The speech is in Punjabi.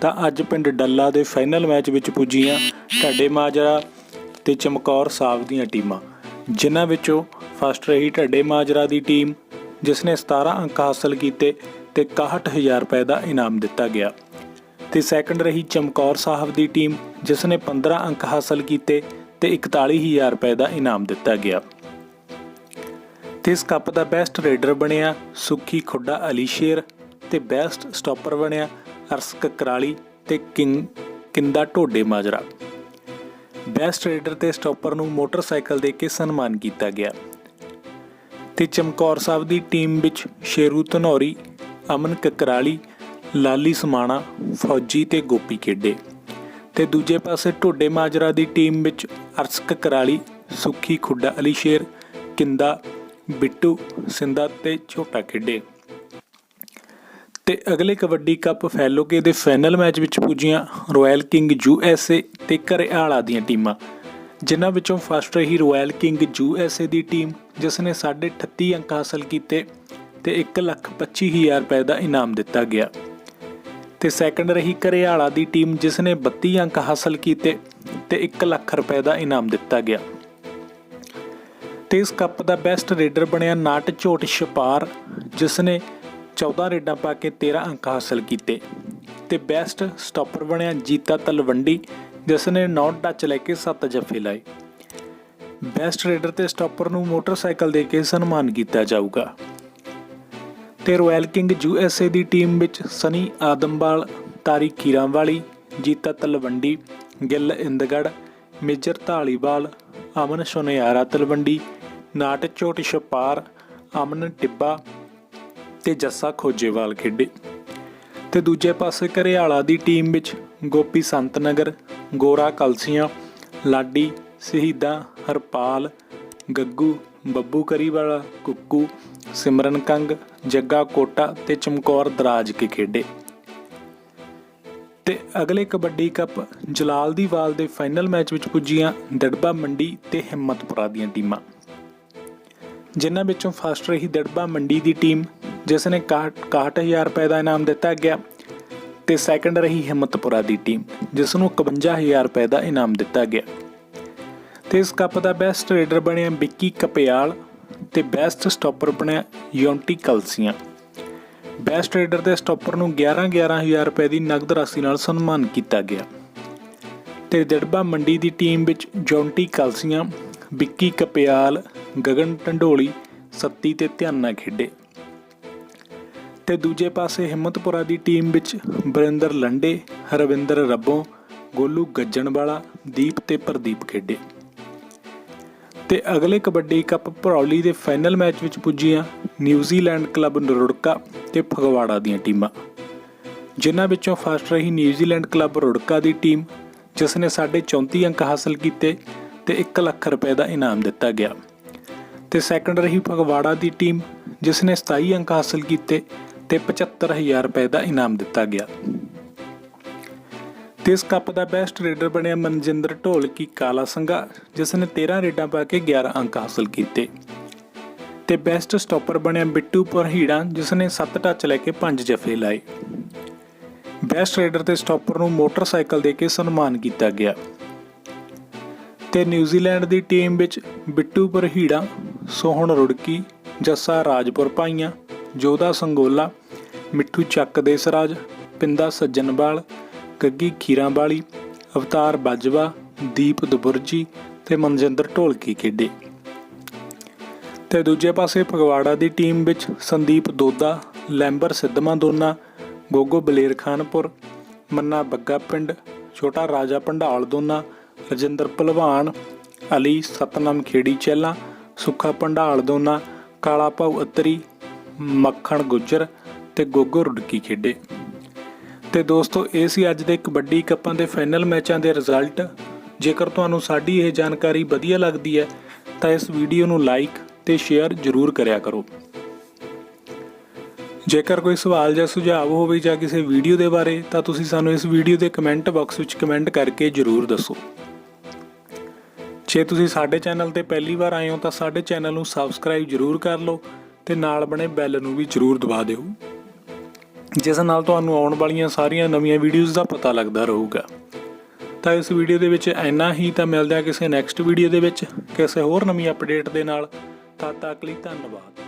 ਤਾਂ ਅੱਜ ਪਿੰਡ ਡੱਲਾ ਦੇ ਫਾਈਨਲ ਮੈਚ ਵਿੱਚ ਪੁੱਜੀਆਂ ਢੱਡੇ ਮਾਜਰਾ ਤੇ ਚਮਕੌਰ ਸਾਹਿਬ ਦੀਆਂ ਟੀਮਾਂ, ਜਿਨ੍ਹਾਂ ਵਿੱਚੋਂ ਫਸਟ ਰਹੀ ਢੱਡੇ ਮਾਜਰਾ ਦੀ ਟੀਮ ਜਿਸ ਨੇ 17 ਅੰਕ ਹਾਸਲ ਕੀਤੇ ਤੇ 61000 ਰੁਪਏ ਦਾ ਇਨਾਮ ਦਿੱਤਾ ਗਿਆ। ਤੇ ਸੈਕੰਡ ਰਹੀ ਚਮਕੌਰ ਸਾਹਿਬ ਦੀ ਟੀਮ ਜਿਸ ਨੇ 15 ਅੰਕ ਹਾਸਲ ਕੀਤੇ ਤੇ 41000 ਰੁਪਏ ਦਾ ਇਨਾਮ ਦਿੱਤਾ ਗਿਆ। ਤੇ ਇਸ ਕੱਪ ਦਾ ਬੈਸਟ ਰੇਡਰ ਬਣਿਆ ਸੁੱਖੀ ਖੁੱਡਾ ਅਲੀ ਸ਼ੇਰ ਤੇ ਬੈਸਟ ਸਟਾਪਰ ਬਣਿਆ ਅਰਸਕ ਕਰਾਲੀ ਤੇ King Kinda Dhode Majra. Best raider ਤੇ ਸਟਾਪਰ ਨੂੰ ਮੋਟਰਸਾਈਕਲ ਦੇ ਕੇ ਸਨਮਾਨ ਕੀਤਾ ਗਿਆ। ਤੇ ਚਮਕੌਰ ਸਾਹਿਬ ਦੀ ਟੀਮ ਵਿੱਚ ਸ਼ੇਰੂ ਧਨੌਰੀ, ਅਮਨ ਕਕਰਾਲੀ, ਲਾਲੀ ਸਮਾਣਾ, ਫੌਜੀ ਤੇ ਗੋਪੀ ਖੇਡੇ। ਤੇ ਦੂਜੇ ਪਾਸੇ ਢੋਡੇ ਮਾਜਰਾ ਦੀ ਟੀਮ ਵਿੱਚ ਅਰਸਕ ਕਰਾਲੀ, ਸੁੱਖੀ ਖੁੱਡਾ ਅਲੀ ਸ਼ੇਰ ਕਿੰਦਾ, ਬਿੱਟੂ ਸਿੰਦਾ ਤੇ ਛੋਟਾ ਖੇਡੇ। ਤੇ ਅਗਲੇ ਕਬੱਡੀ ਕੱਪ ਫੈਲੋਕੇ ਦੇ ਫਾਈਨਲ ਮੈਚ ਵਿੱਚ ਪੁੱਜੀਆਂ ਰਾਇਲ ਕਿੰਗ ਯੂਐਸਏ ਤੇ ਘਰਿਆਲਾ ਦੀਆਂ ਟੀਮਾਂ, ਜਿਨ੍ਹਾਂ ਵਿੱਚੋਂ ਫਸਟ ਰਹੀ ਰਾਇਲ ਕਿੰਗ ਯੂਐਸਏ ਦੀ ਟੀਮ, ਜਿਸ ਨੇ 38 ਅੰਕ ਹਾਸਲ ਕੀਤੇ ਤੇ 125000 ਰੁਪਏ ਦਾ ਇਨਾਮ ਦਿੱਤਾ ਗਿਆ। ਤੇ ਸੈਕੰਡ ਰਹੀ ਘਰਿਆਲਾ ਦੀ ਟੀਮ, ਜਿਸ ਨੇ 32 ਅੰਕ ਹਾਸਲ ਕੀਤੇ ਤੇ 1 ਲੱਖ ਰੁਪਏ ਦਾ ਇਨਾਮ ਦਿੱਤਾ ਗਿਆ। ਤੇ ਇਸ ਕੱਪ ਦਾ ਬੈਸਟ ਰੇਡਰ ਬਣਿਆ ਨਾਟ ਝੋਟ ਛਪਾਰ, ਜਿਸ ਨੇ 14 ਰੇਡਾਂ ਪਾ ਕੇ 13 ਅੰਕ ਹਾਸਲ ਕੀਤੇ ਤੇ ਬੈਸਟ ਸਟਾਪਰ ਬਣਿਆ ਜੀਤਾ ਤਲਵੰਡੀ, ਜਿਸ ਨੇ ਨੌਟ ਟੱਚ ਲੈ ਕੇ 7 ਜੱਫੇ ਲਾਏ। ਬੈਸਟ ਰੇਡਰ ਤੇ ਸਟਾਪਰ ਨੂੰ ਮੋਟਰਸਾਈਕਲ ਦੇ ਕੇ ਸਨਮਾਨ ਕੀਤਾ ਜਾਊਗਾ। ਤੇ Royal King U S A the team ਵਿੱਚ ਸਨੀ ਆਦਮਵਾਲ, ਤਾਰੀ ਖੀਰਾਂ ਵਾਲੀ ਜੀਤਾ ਤਲਵੰਡੀ, ਗਿੱਲ ਇੰਦਗੜ, ਮੇਜਰ ਢਾਲੀਵਾਲ ਅਮਨ ਸੁਨਿਆਰਾ ਤਲਵੰਡੀ, ਨਾਟ ਚੋਟ ਛਪਾਰ, ਅਮਨ ਟਿੱਬਾ ਤੇ ਜੱਸਾ ਖੋਜੇਵਾਲ ਖੇਡੇ। ਤੇ ਦੂਜੇ ਪਾਸੇ ਘਰਿਆਲਾ ਦੀ ਟੀਮ ਵਿੱਚ ਗੋਪੀ ਸੰਤਨਗਰ, ਗੋਰਾ ਕਲਸੀਆਂ, ਲਾਡੀ, ਸ਼ਹੀਦਾਂ ਹਰਪਾਲ, ਗੱਗੂ, ਬੱਬੂ ਕਰੀਵਾਲਾ, ਕੁੱਕੂ, ਸਿਮਰਨ ਕੰਗ, ਜੱਗਾ ਕੋਟਾ ਤੇ ਚਮਕੌਰ ਦਰਾਜ ਕੇ ਖੇਡੇ। ਤੇ ਅਗਲੇ ਕਬੱਡੀ ਕੱਪ ਜਲਾਲ ਜਲਾਲਦੀਵਾਲ ਦੇ ਫਾਈਨਲ ਮੈਚ ਵਿੱਚ ਪੁੱਜੀਆਂ ਦੜਬਾ ਮੰਡੀ ਤੇ ਹਿੰਮਤਪੁਰਾ ਦੀਆਂ ਟੀਮਾਂ। ਜਿਨ੍ਹਾਂ ਵਿੱਚੋਂ ਫਸਟ ਰਹੀ ਦੜਬਾ ਮੰਡੀ ਦੀ ਟੀਮ ਜਿਸ ਨੇ 61000 ਰੁਪਏ ਦਾ ਇਨਾਮ ਦਿੱਤਾ ਗਿਆ ਤੇ ਸੈਕੰਡ ਰਹੀ ਹਿੰਮਤਪੁਰਾ ਦੀ ਟੀਮ ਜਿਸ ਨੂੰ 51000 ਰੁਪਏ ਦਾ ਇਨਾਮ ਦਿੱਤਾ ਗਿਆ। ਤੇ ਇਸ ਕੱਪ ਦਾ ਬੈਸਟ ਰੇਡਰ ਬਣਿਆ ਵਿੱਕੀ ਕਪਿਆਲ ਤੇ ਬੈਸਟ ਸਟਾਪਰ ਬਣਿਆ ਯੌਂਟੀ ਕਲਸੀਆਂ। ਬੈਸਟ ਰੇਡਰ ਦੇ ਸਟਾਪਰ ਨੂੰ 11 11000 ਰੁਪਏ ਦੀ ਨਗਦ ਰਾਸ਼ੀ ਨਾਲ ਸਨਮਾਨ ਕੀਤਾ ਗਿਆ। ਤੇ ਦੜਬਾ ਮੰਡੀ ਦੀ ਟੀਮ ਵਿੱਚ ਜੌਂਟੀ ਕਲਸੀਆਂ, ਵਿੱਕੀ ਕਪਿਆਲ, ਗਗਨ ਢੰਡੋਲੀ ਸੱਤੀ ਤੇ ਧਿਆਨਾ ਖੇਡੇ। ਤੇ ਦੂਜੇ ਪਾਸੇ ਹਿੰਮਤਪੁਰਾ ਦੀ ਟੀਮ ਵਿੱਚ ਬਰਿੰਦਰ ਲੰਡੇ ਹਰਵਿੰਦਰ ਰੱਬੋਂ, ਗੋਲੂ ਗੱਜਣਵਾਲਾ, ਦੀਪ ਤੇ ਪ੍ਰਦੀਪ ਖੇਡੇ। ਤੇ ਅਗਲੇ ਕਬੱਡੀ ਕੱਪ ਭਰੌਲੀ ਦੇ ਫਾਈਨਲ ਮੈਚ ਵਿੱਚ ਪੁੱਜੀਆਂ ਨਿਊਜ਼ੀਲੈਂਡ ਕਲੱਬ ਨਰੁੜਕਾ ਤੇ ਫਗਵਾੜਾ ਦੀਆਂ ਟੀਮਾਂ। ਜਿਨ੍ਹਾਂ ਵਿੱਚੋਂ ਫਸਟ ਰਹੀ ਨਿਊਜ਼ੀਲੈਂਡ ਕਲੱਬ ਰੁੜਕਾ ਦੀ ਟੀਮ, ਜਿਸ ਨੇ 34 ਅੰਕ ਹਾਸਲ ਕੀਤੇ ਤੇ 1 ਲੱਖ ਰੁਪਏ ਦਾ ਇਨਾਮ ਦਿੱਤਾ ਗਿਆ। ਤੇ ਸੈਕੰਡ ਰਹੀ ਫਗਵਾੜਾ ਦੀ ਟੀਮ, ਜਿਸ ਨੇ 27 ਅੰਕ ਹਾਸਲ ਕੀਤੇ ਤੇ 75000 ਰੁਪਏ ਦਾ ਇਨਾਮ ਦਿੱਤਾ ਗਿਆ। ਤੇ ਇਸ ਕੱਪ ਦਾ ਬੈਸਟ ਰੇਡਰ ਬਣਿਆ ਮਨਜਿੰਦਰ ਢੋਲਕੀ ਕਾਲਾ ਸੰਘਾ, ਜਿਸ ਨੇ 13 ਰੇਡਾਂ ਪਾ ਕੇ 11 ਅੰਕ ਹਾਸਲ ਕੀਤੇ। ਤੇ ਬੈਸਟ ਸਟਾਪਰ ਬਣਿਆ ਬਿੱਟੂ ਪਰਹੀੜਾ ਜਿਸ ਨੇ 7 ਟੱਚ ਲੈ ਕੇ 5 ਜਫੇ ਲਾਏ। ਬੈਸਟ ਰੇਡਰ ਤੇ ਸਟਾਪਰ ਨੂੰ ਮੋਟਰਸਾਈਕਲ ਦੇ ਕੇ ਸਨਮਾਨ ਕੀਤਾ ਗਿਆ। ਤੇ ਨਿਊਜ਼ੀਲੈਂਡ ਦੀ ਟੀਮ ਵਿੱਚ ਬਿੱਟੂ ਪਰਹੀੜਾ ਸੋਹਣ ਰੁੜਕੀ, ਜੱਸਾ ਰਾਜਪੁਰ ਭਾਈਆਂ ਜੋਧਾ ਸੰਗੋਲਾ, ਮਿੱਠੂ ਚੱਕ ਦੇਸਰਾਜ ਪਿੰਦਾ ਸੱਜਣਵਾਲ ਗੱਗੀ ਖੀਰਾਂ ਵਾਲੀ ਅਵਤਾਰ ਬਾਜਵਾ, ਦੀਪ ਦਬੁਰਜੀ ਤੇ ਮਨਜਿੰਦਰ ਢੋਲਕੀ ਖੇਡੇ। ਤੇ ਦੂਜੇ ਪਾਸੇ ਫਗਵਾੜਾ ਦੀ ਟੀਮ ਵਿੱਚ ਸੰਦੀਪ ਦੋਦਾ, ਲੈਂਬਰ ਸਿੱਧਮਾ ਦੋਨਾ, ਗੋਗੋ ਬਲੇਰ ਖਾਨਪੁਰ, ਮੰਨਾ ਬੱਗਾ ਪਿੰਡ, ਛੋਟਾ ਰਾਜਾ ਭੰਡਾਲ ਦੋਨਾ, ਰਜਿੰਦਰ ਭਲਵਾਨ ਅਲੀ ਸਤਨਾਮ ਖੇੜੀ ਚੈਲਾ ਸੁੱਖਾ ਭੰਡਾਲ ਦੋਨਾ, ਕਾਲਾ ਭਾਉ ਅਤਰੀ ਮੱਖਣ ਗੁੱਜਰ ਤੇ ਗੋਗੋ ਰੁੜਕੀ ਖੇਡੇ। ਤੇ ਦੋਸਤੋ, ਇਹ ਸੀ ਅੱਜ ਦੇ ਕਬੱਡੀ ਕੱਪਾਂ ਦੇ ਫਾਈਨਲ ਮੈਚਾਂ ਦੇ ਰਿਜ਼ਲਟ ਜੇਕਰ ਤੁਹਾਨੂੰ ਸਾਡੀ ਇਹ ਜਾਣਕਾਰੀ ਵਧੀਆ ਲੱਗਦੀ ਹੈ, ਤਾਂ ਇਸ ਵੀਡੀਓ ਨੂੰ ਲਾਈਕ ਤੇ ਸ਼ੇਅਰ ਜ਼ਰੂਰ ਕਰਿਆ ਕਰੋ। ਜੇਕਰ ਕੋਈ ਸਵਾਲ ਜਾਂ ਸੁਝਾਅ ਹੋਵੇ ਜਾਂ ਕਿਸੇ ਵੀਡੀਓ ਦੇ ਬਾਰੇ, ਤਾਂ ਤੁਸੀਂ ਸਾਨੂੰ ਇਸ ਵੀਡੀਓ ਦੇ ਕਮੈਂਟ ਬਾਕਸ ਵਿੱਚ ਕਮੈਂਟ ਕਰਕੇ ਜ਼ਰੂਰ ਦੱਸੋ। ਜੇ ਤੁਸੀਂ ਸਾਡੇ ਚੈਨਲ ਤੇ ਪਹਿਲੀ ਵਾਰ ਆਏ ਹੋ, ਤਾਂ ਸਾਡੇ ਚੈਨਲ ਨੂੰ ਸਬਸਕ੍ਰਾਈਬ ਜ਼ਰੂਰ ਕਰ ਲਓ। ਤੇ ਨਾਲ ਬਣੇ ਬੈਲ ਨੂੰ ਵੀ ਜ਼ਰੂਰ ਦਬਾ ਦਿਓ। ਜਿਸ ਨਾਲ ਤੁਹਾਨੂੰ ਆਉਣ ਵਾਲੀਆਂ ਸਾਰੀਆਂ ਨਵੀਆਂ ਵੀਡੀਓਜ਼ ਦਾ ਪਤਾ ਲੱਗਦਾ ਰਹੂਗਾ। ਤਾਂ ਇਸ ਵੀਡੀਓ ਦੇ ਵਿੱਚ ਇੰਨਾ ਹੀ, ਤਾਂ ਮਿਲਦੇ ਹਾਂ ਕਿਸੇ ਨੈਕਸਟ ਵੀਡੀਓ ਦੇ ਵਿੱਚ ਕਿਸੇ ਹੋਰ ਨਵੀਂ ਅਪਡੇਟ ਦੇ ਨਾਲ। ਤਦ ਤੱਕ ਲਈ ਧੰਨਵਾਦ।